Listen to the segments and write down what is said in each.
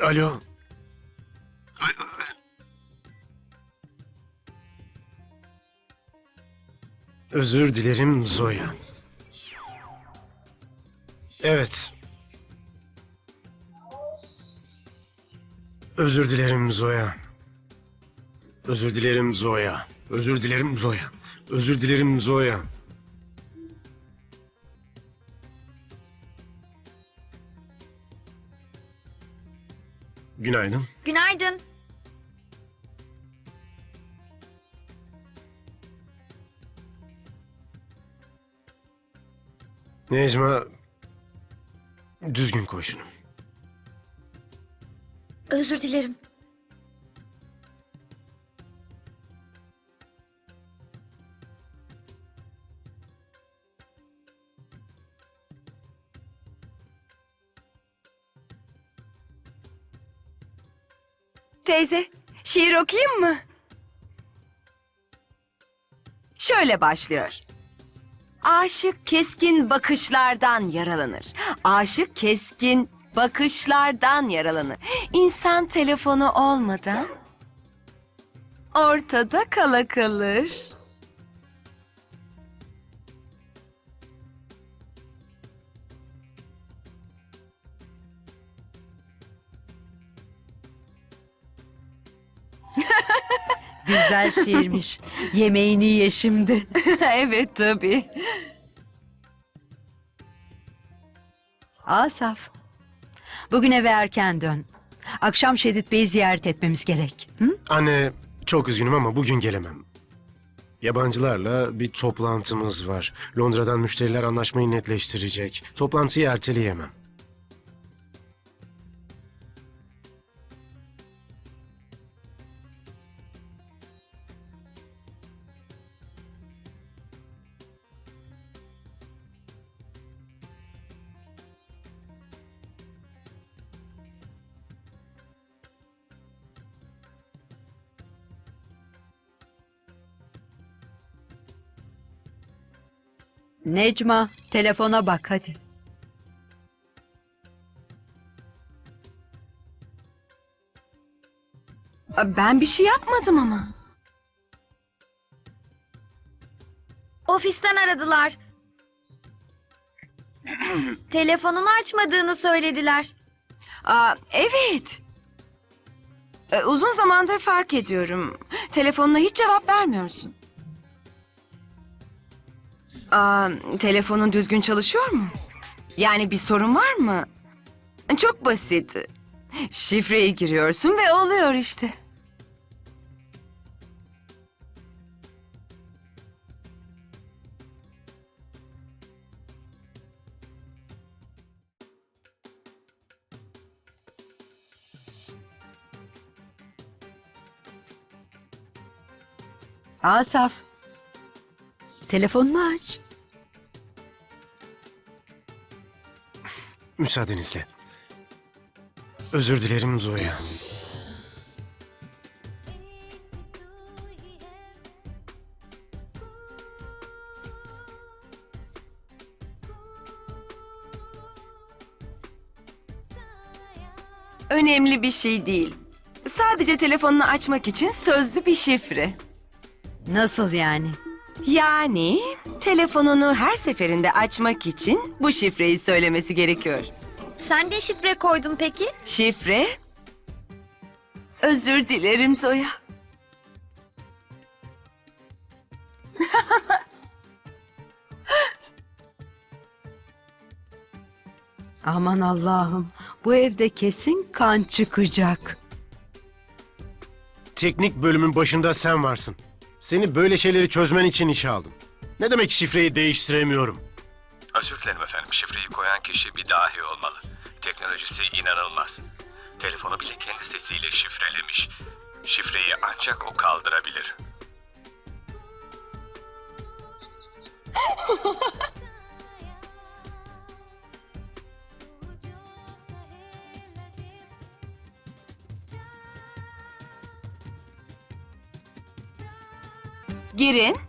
Alo. Özür dilerim Zoya. Evet. Özür dilerim Zoya. Özür dilerim Zoya. Özür dilerim Zoya. Özür dilerim Zoya. Günaydın. Günaydın. Necma düzgün koy şunu. Özür dilerim. Teyze, şiir okuyayım mı? Şöyle başlıyor. Aşık keskin bakışlardan yaralanır. Aşık keskin bakışlardan yaralanır. İnsan telefonu olmadan ortada kala kalır. Güzel şiirmiş. Yemeğini ye şimdi. evet tabii. Asaf. Bugün eve erken dön. Akşam Şedid Bey'i ziyaret etmemiz gerek. Hı? Anne çok üzgünüm ama bugün gelemem. Yabancılarla bir toplantımız var. Londra'dan müşteriler anlaşmayı netleştirecek. Toplantıyı erteleyemem. Necma, telefona bak hadi. Ben bir şey yapmadım ama. Ofisten aradılar. Telefonunu açmadığını söylediler. Aa, evet. Ee, uzun zamandır fark ediyorum. Telefonuna hiç cevap vermiyorsun. Aa, telefonun düzgün çalışıyor mu? Yani bir sorun var mı? Çok basit. Şifreyi giriyorsun ve oluyor işte. Asaf. Telefonunu aç. Müsaadenizle. Özür dilerim Zoya. Önemli bir şey değil. Sadece telefonunu açmak için sözlü bir şifre. Nasıl yani? Yani telefonunu her seferinde açmak için bu şifreyi söylemesi gerekiyor. Sen de şifre koydun peki? Şifre? Özür dilerim Zoya. Aman Allah'ım. Bu evde kesin kan çıkacak. Teknik bölümün başında sen varsın. Seni böyle şeyleri çözmen için işe aldım. Ne demek şifreyi değiştiremiyorum? Özür dilerim efendim. Şifreyi koyan kişi bir dahi olmalı. Teknolojisi inanılmaz. Telefonu bile kendi sesiyle şifrelemiş. Şifreyi ancak o kaldırabilir. Girin.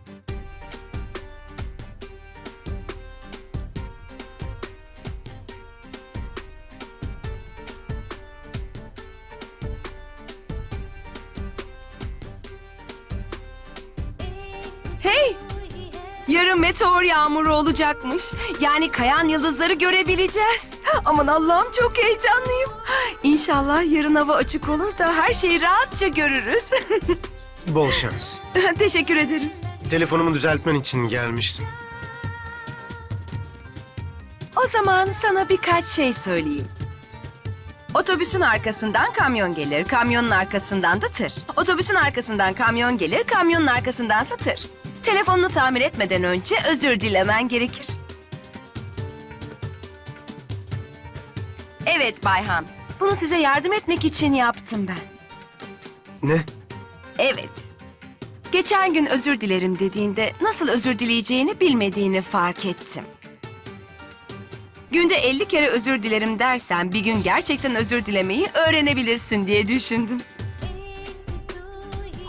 Meteor yağmuru olacakmış. Yani kayan yıldızları görebileceğiz. Aman Allah'ım çok heyecanlıyım. İnşallah yarın hava açık olur da her şeyi rahatça görürüz. Bol şans. Teşekkür ederim. Telefonumu düzeltmen için gelmiştim. O zaman sana birkaç şey söyleyeyim. Otobüsün arkasından kamyon gelir, kamyonun arkasından da tır. Otobüsün arkasından kamyon gelir, kamyonun arkasındansa tır. Telefonunu tamir etmeden önce özür dilemen gerekir. Evet Bayhan, bunu size yardım etmek için yaptım ben. Ne? Evet. Geçen gün özür dilerim dediğinde nasıl özür dileyeceğini bilmediğini fark ettim. Günde 50 kere özür dilerim dersen bir gün gerçekten özür dilemeyi öğrenebilirsin diye düşündüm.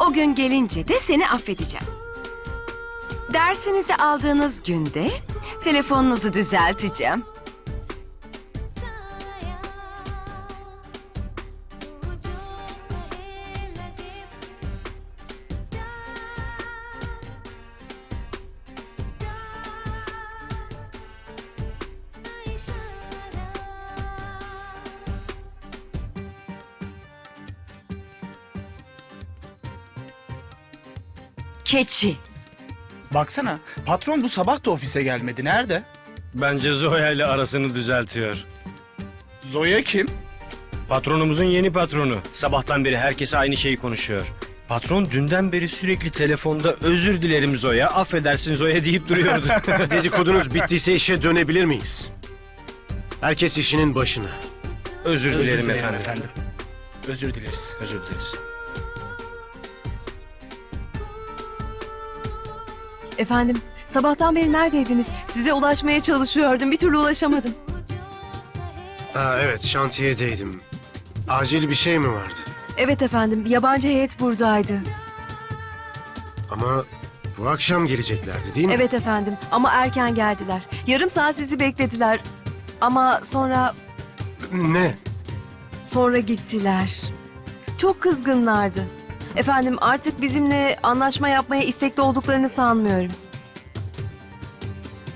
O gün gelince de seni affedeceğim. Dersinizi aldığınız günde telefonunuzu düzelteceğim. Keçi. Baksana patron bu sabah da ofise gelmedi. Nerede? Bence Zoya ile arasını düzeltiyor. Zoya kim? Patronumuzun yeni patronu. Sabahtan beri herkes aynı şeyi konuşuyor. Patron dünden beri sürekli telefonda özür dilerim Zoya, affedersin Zoya deyip duruyordu. Dedikodunuz bittiyse işe dönebilir miyiz? Herkes işinin başına. özür, Özür dilerim, dilerim efendim. efendim. Özür dileriz. Özür dileriz. Efendim, sabahtan beri neredeydiniz? Size ulaşmaya çalışıyordum, bir türlü ulaşamadım. Aa, evet şantiyedeydim. Acil bir şey mi vardı? Evet efendim, yabancı heyet buradaydı. Ama bu akşam geleceklerdi değil mi? Evet efendim, ama erken geldiler. Yarım saat sizi beklediler. Ama sonra, Ne? sonra gittiler. Çok kızgınlardı. Efendim artık bizimle anlaşma yapmaya istekli olduklarını sanmıyorum.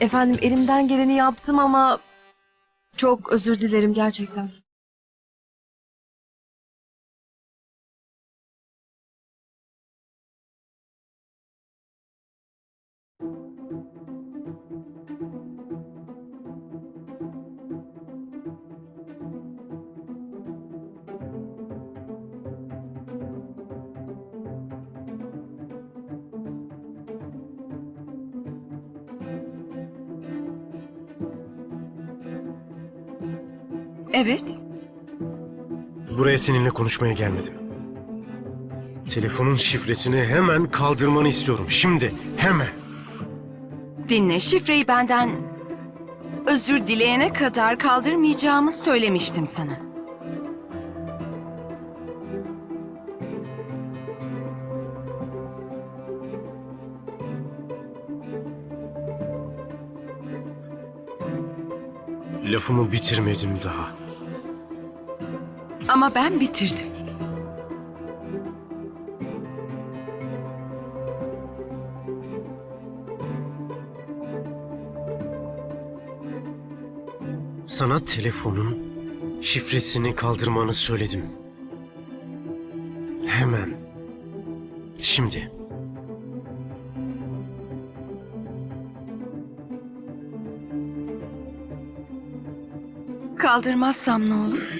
Efendim elimden geleni yaptım ama çok özür dilerim gerçekten. Evet. Buraya seninle konuşmaya gelmedim. Telefonun şifresini hemen kaldırmanı istiyorum. Şimdi, hemen. Dinle, şifreyi benden özür dileyene kadar kaldırmayacağımı söylemiştim sana. Lafımı bitirmedim daha. Ama ben bitirdim. Sana telefonun şifresini kaldırmanı söyledim. Hemen. Şimdi. Kaldırmazsam ne olur?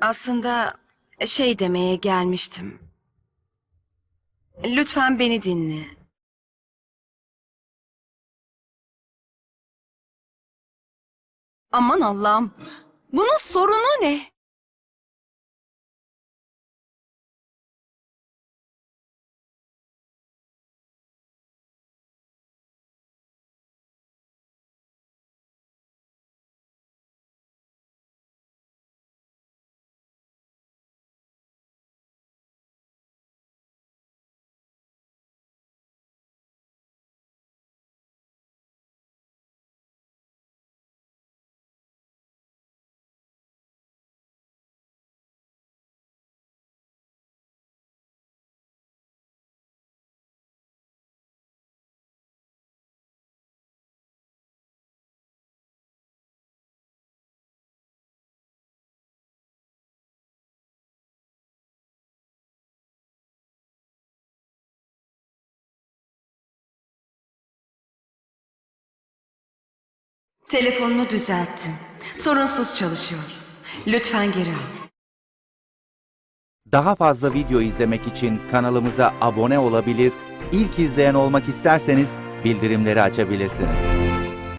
Aslında şey demeye gelmiştim. Lütfen beni dinle. Aman Allah'ım. Bunun sorunu ne? Telefonunu düzelttim. Sorunsuz çalışıyor. Lütfen geri al. Daha fazla video izlemek için kanalımıza abone olabilir, ilk izleyen olmak isterseniz bildirimleri açabilirsiniz.